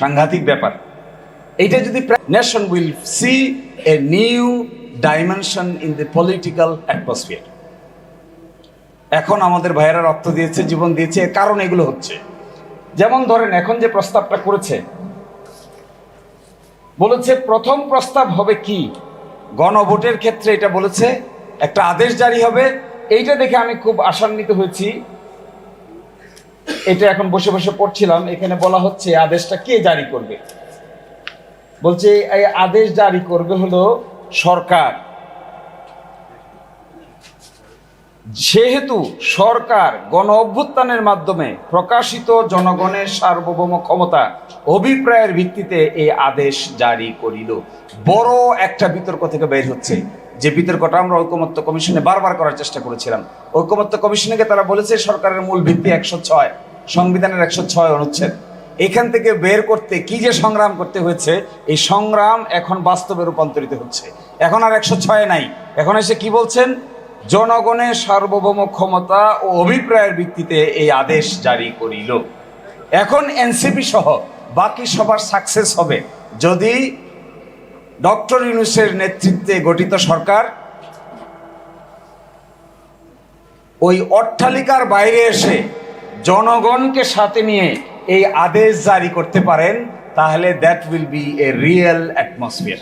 সাংঘাতিক ব্যাপার। এটা যদি nation will see a new dimension in the political atmosphere এখন আমাদের ভাইয়েরা রক্ত দিয়েছে, জীবন দিয়েছে, এর কারণ এগুলো হচ্ছে। যেমন ধরেন, এখন যে প্রস্তাবটা করেছে, বলেছে প্রথম প্রস্তাব হবে কি? গণভোটের ক্ষেত্রে এটা বলেছে, একটা আদেশ জারি হবে। এইটা দেখে আমি খুব আশান্বিত হয়েছি। এটা এখন বসে বসে পড়ছিলাম, এখানে বলা হচ্ছে আদেশটা কে জারি করবে? বলছে, এই আদেশ জারি করবে হলো সরকার। যেহেতু সরকার গণ অভ্যুত্থানের মাধ্যমে প্রকাশিত জনগণের সার্বভৌম ক্ষমতা অভিপ্রায়ের ভিত্তিতে এই আদেশ জারি করিল। বড় একটা বিতর্ক থেকে বের হচ্ছে। যে বিতর্কটা আমরা ঐকমত্য কমিশনে বারবার করার চেষ্টা করেছিলাম। ঐকমত্য কমিশনকে তারা বলেছে সরকারের মূল ভিত্তি একশো ছয়। সংবিধানের একশো ছয় অনুচ্ছেদ। এখান থেকে বের করতে কি যে সংগ্রাম করতে হয়েছে, এই সংগ্রাম এখন বাস্তবে রূপান্তরিত হচ্ছে। এখন আর একশো ছয় নাই। এখন এসে কি বলছেন? জনগণের সার্বভৌম ক্ষমতা ও অভিপ্রায়ের ভিত্তিতে এই আদেশ জারি করিল। এখন এনসিপি সহ বাকি সবার সাকসেস হবে যদি ডক্টর ইউনুসের নেতৃত্বে গঠিত সরকার ওই অট্টালিকার বাইরে এসে জনগণকে সাথে নিয়ে এই আদেশ জারি করতে পারেন, তাহলে that will be a real atmosphere